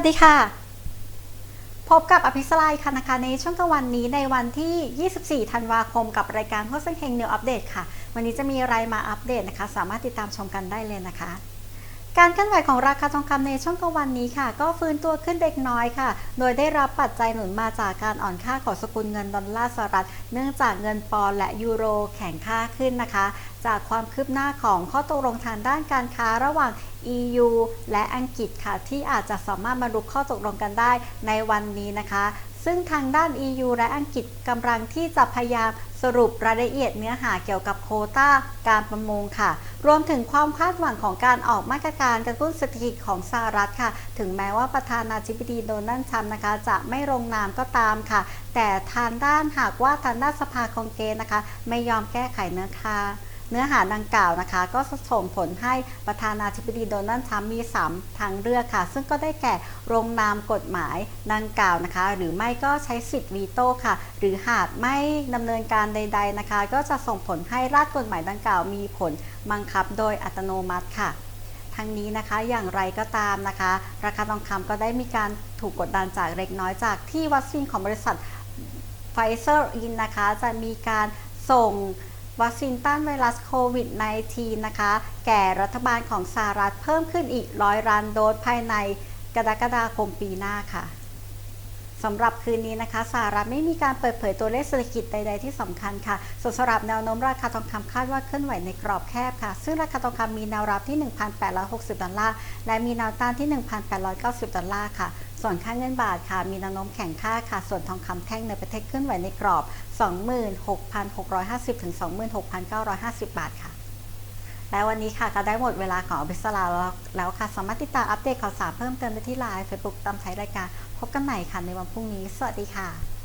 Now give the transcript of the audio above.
วัสดีค่ะ พบกับอภิสไลค่ะนะคะในช่วงกลางวันนี้ในวันที่ 24 ธันวาคมกับรายการโคสเฮงนิวอัปเดตค่ะ วันนี้จะมีอะไรมาอัปเดตนะคะ สามารถติดตามชมกันได้เลยนะคะ การเคลื่อนไหวของราคาทองคำในช่วงกลางวันนี้ค่ะ ก็ฟื้นตัวขึ้นเล็กน้อยค่ะ โดยได้รับปัจจัยหนุนมาจากการอ่อนค่าของสกุลเงินดอลลาร์สหรัฐ เนื่องจากเงินปอนและยูโรแข็งค่าขึ้นนะคะ จากความคืบหน้าของข้อตกลงทางด้านการค้าระหว่าง EU และอังกฤษค่ะ ที่อาจจะสามารถบรรลุข้อตกลงกันได้ในวันนี้นะคะซึ่งทางด้าน EU และอังกฤษกำลังที่จะพยายามสรุปรายละเอียดเนื้อหาเกี่ยวกับโคต้าการประมงค่ะ รวมถึงความคาดหวังของการออกมาตรการกระตุ้นเศรษฐกิจของสหรัฐค่ะ ถึงแม้ว่าประธานาธิบดีโดนัลด์ทรัมป์นะคะ จะไม่ลงนามก็ตามค่ะ แต่ทางด้านหากว่าทางด้านสภาคองเกรสนะคะ ไม่ยอมแก้ไขเนื้อค่า เนื้อหาดังกล่าวนะคะ ก็ส่งผลให้ประธานาธิบดีโดนัลด์ทรัมป์มี 3 ทางเลือกค่ะ ซึ่งก็ได้แก่ลงนามกฎหมายดังกล่าวนะคะ หรือไม่ก็ใช้สิทธิ์วีโต้ค่ะ หรือหากไม่ดำเนินการใด ๆนะคะ ก็จะส่งผลให้ราชกฎหมายดังกล่าวมีผลบังคับโดยอัตโนมัติค่ะทั้งนี้นะคะอย่างไรก็ตามนะคะ ราคาทองคำก็ได้มีการถูกกดดันจากเล็กน้อยจากที่วัคซีนของบริษัทไฟเซอร์อินนะคะ จะมีการส่ง วัคซีนต้านไวรัสโควิด -19 นะคะ แก่รัฐบาลของสหรัฐเพิ่มขึ้นอีกร้อยล้านโดสภายในกรกฎาคมปีหน้าค่ะสำหรับคืนนี้นะคะสหรัฐไม่มีการเปิดเผยตัวเลขเศรษฐกิจใด ๆ ที่สำคัญค่ะส่วนสำหรับแนวโน้มราคาทองคำคาดว่าเคลื่อนไหวในกรอบแคบค่ะ ซึ่งราคาทองคำมีแนวรับที่ 1,860 ดอลลาร์ และมีแนวต้านที่ 1,890 ดอลลาร์ค่ะ ส่วนค่าเงินบาทค่ะมีแนวโน้มแข็งค่าค่ะ ส่วนทองคำแท่งในประเทศเคลื่อนไหวในกรอบ 26,650 ถึง 26,950 บาทค่ะ และวันนี้ค่ะก็ได้หมดเวลาของอภิสราแล้วค่ะ สามารถติดตามอัปเดตข่าวสารเพิ่มเติมได้ที่ไลน์เฟซบุ๊กตามท้ายรายการ พบกันใหม่ค่ะในวันพรุ่งนี้ สวัสดีค่ะ